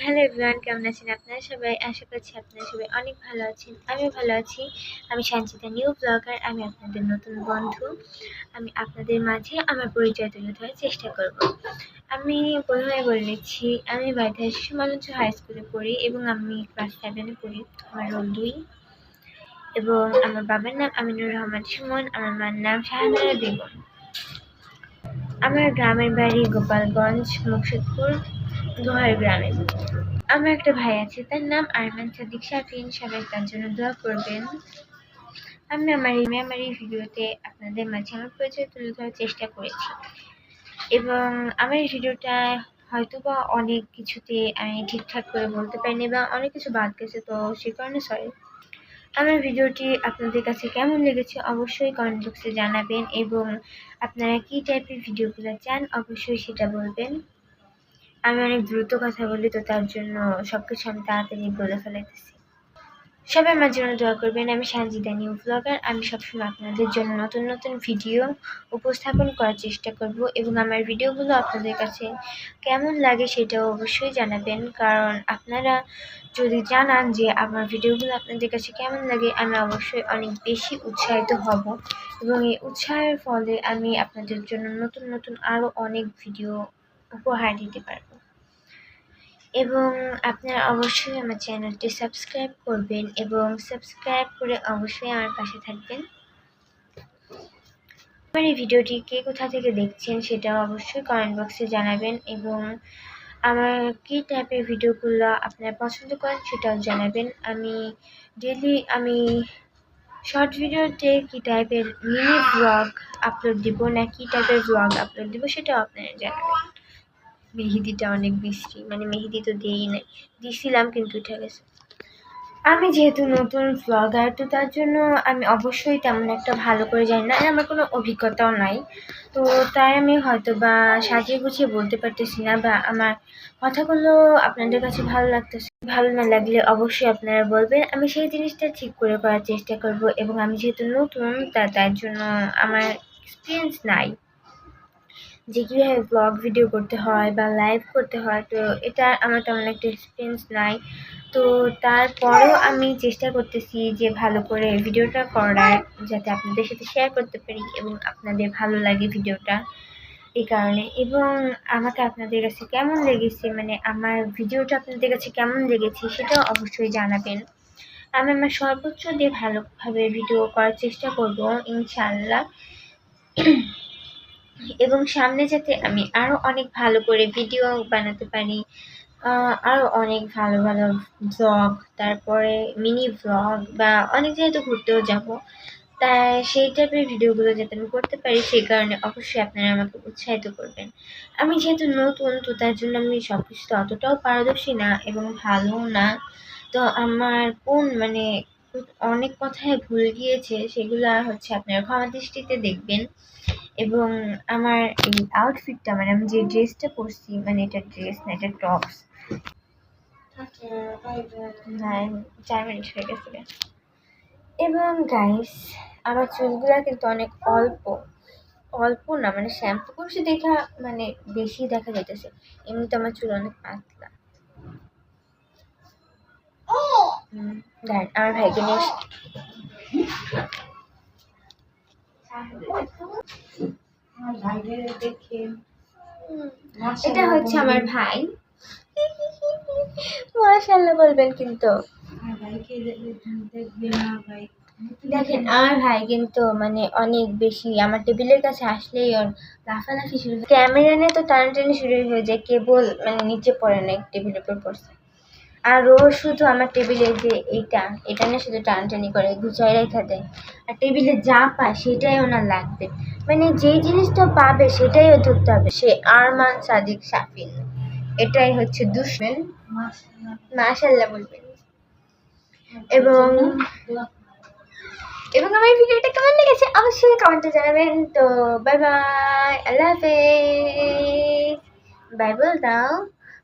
Hello everyone, কেমন আছেন আপনারা সবাই? আশা করছি আপনারা সবাই অনেক ভালো আছেন। আমি ভালো আছি। আমি সঞ্চিতা, নিউ ব্লগার। আমি আপনাদের নতুন বন্ধু। আমি আপনাদের মাঝে আমার পরিচয় তুলে ধরার চেষ্টা করব। আমি প্রথমে বলে নিচ্ছি, আমি বাড়িতে মানুষ হাই স্কুলে পড়ি এবং আমি ক্লাস সেভেনে পড়ি। আমার রোল দুই। এবং আমার বাবার নাম আমিনুর রহমান সুমন, আমার মার নাম শাহানারা বেগম। আমার গ্রামের বাড়ি গোপালগঞ্জ মুর্শিদপুর লোহার গ্রামে। আমার একটা ভাই আছে, তার নাম আরমান সাদিক। শাফিন সবাই তার জন্য দোয়া করবেন। আমি আমার এই আমার এই ভিডিওতে আপনাদের মাঝে আমার পরিচয় তুলে ধরার চেষ্টা করেছি। এবং আমার এই ভিডিওটা হয়তো বা অনেক কিছুতে আমি ঠিকঠাক করে বলতে পারিনি বা অনেক কিছু বাদ গেছে, তো সে কারণে সরি আমার ভিডিওটি আপনাদের কাছে কেমন লেগেছে অবশ্যই কমেন্ট বক্সে জানাবেন এবং আপনারা কী টাইপের ভিডিওগুলো চান অবশ্যই সেটা বলবেন। আমি অনেক দ্রুত কথা বলি তো তার জন্য সব কিছু আমি তাড়াতাড়ি বলে ফেলাইতেছি। সবাই আমার জন্য দোয়া করবেন। আমি সানজিদা নিউ ব্লগার আমি সবসময় আপনাদের জন্য নতুন নতুন ভিডিও উপস্থাপন করার চেষ্টা করব এবং আমার ভিডিওগুলো আপনাদের কাছে কেমন লাগে সেটাও অবশ্যই জানাবেন। কারণ আপনারা যদি জানান যে আমার ভিডিওগুলো আপনাদের কাছে কেমন লাগে, আমি অবশ্যই অনেক বেশি উৎসাহিত হব এবং এই উৎসাহের ফলে আমি আপনাদের জন্য নতুন নতুন আরও অনেক ভিডিও উপহার দিতে পারব। এবং আপনারা অবশ্যই আমার চ্যানেলটি সাবস্ক্রাইব করবেন এবং সাবস্ক্রাইব করে অবশ্যই আমার পাশে থাকবেন। আমার এই ভিডিওটি কে কোথা থেকে দেখছেন সেটা অবশ্যই কমেন্ট বক্সে জানাবেন এবং আমার কী টাইপের ভিডিওগুলো আপনারা পছন্দ করেন সেটাও জানাবেন। আমি ডেলি আমি শর্ট ভিডিওতে কী টাইপের মিনি ব্লগ আপলোড দিব না কী টাইপের ব্লগ আপলোড দিব সেটাও আপনারা জানাবেন। মেহেদিটা অনেক বৃষ্টি মানে মেহেদি তো দিয়েই নাই, দিছিলাম কিন্তু উঠে গেছে। আমি যেহেতু নতুন ব্লগার তো তার জন্য আমি অবশ্যই তেমন একটা ভালো করে জানি না আমার কোনো অভিজ্ঞতাও নাই। তো তাই আমি হয়তো বা সাজিয়ে গুছিয়ে বলতে পারতেছি না, বা আমার কথাগুলো আপনাদের কাছে ভালো লাগতেছে, ভালো না লাগলে অবশ্যই আপনারা বলবেন। আমি সেই জিনিসটা ঠিক করে করার চেষ্টা করব, এবং আমি যেহেতু নতুন, তা তার জন্য আমার এক্সপিরিয়েন্স নাই। যে কীভাবে ব্লগ ভিডিও করতে হয় বা লাইভ করতে হয়, তো এটা আমার তেমন একটা এক্সপিরিয়েন্স নাই। তো তারপরেও আমি চেষ্টা করতেছি যে ভালো করে ভিডিওটা করার, যাতে আপনাদের সাথে শেয়ার করতে পারি এবং আপনাদের ভালো লাগে ভিডিওটা এই কারণে। এবং আমাকে আপনাদের কাছে কেমন লেগেছে মানে আমার ভিডিওটা আপনাদের কাছে কেমন লেগেছে সেটাও অবশ্যই জানাবেন। আমি আমার সর্বোচ্চ দিয়ে ভালোভাবে ভিডিও করার চেষ্টা করব ইনশাল্লাহ এবং সামনে যাতে আমি আরও অনেক ভালো করে ভিডিও বানাতে পারি আরও অনেক ভালো ভালো ব্লগ তারপরে মিনি ব্লগ বা অনেক জায়গায় তো ঘুরতেও যাব। তাই সেই টাইপের ভিডিওগুলো যাতে আমি করতে পারি, সেই কারণে অবশ্যই আপনারা আমাকে উৎসাহিত করবেন। আমি যেহেতু নতুন, তো তার জন্য আমি সব কিছুতে অতটাও পারদর্শী না এবং ভালোও না। তো আমার কোন মানে অনেক কথায় ভুল গিয়েছে, সেগুলো হচ্ছে আপনারা ক্ষমা দৃষ্টিতে দেখবেন। এবং আমার এই আউটফিটটা মানে আমি যে ড্রেসটা পরছি মানে এটা ড্রেস না, এটা টপস হ্যাঁ চার মিনিট হয়ে গেছে। এবং গাইস আমার চুলগুলো কিন্তু অনেক অল্প। অল্প না মানে শ্যাম্পু করছি দেখা মানে বেশি দেখা যাইতেছে। এমনিতে আমার চুল অনেক পাতলা। আমার ভাইকে নিয়ে এটা হচ্ছে আমার ভাই। মাশাল্লাহ বলবেন কিন্তু। দেখেন আমার ভাই কিন্তু মানে অনেক বেশি আমার টেবিলের কাছে আসলেই ওর লাফালাফি শুরু ক্যামেরা নিয়ে তো টানাটানি শুরু হয়ে যায় কেবল মানে নিচে পড়ে না টেবিলের উপর পড়ছে। আর ও শুধু আমার টেবিলে যে এইটা এটা না শুধু টানটানি করে গুছাই রেখা দেয়। আর টেবিলে যা পায় সেটাই ওনার লাগবে। মানে যেই জিনিসটা পাবে সেটাই ও ধরতে হবে। সে আরমান সাদিক সাফিন এটাই হচ্ছে দুশ্মন। মাশাল্লাহ বলবেন। এবং এবং আমার ভিডিওটা কেমন লেগেছে অবশ্যই কমেন্টে জানাবেন। তো বাই বাই আল্লাহ হাফেজ। বাই বল দাও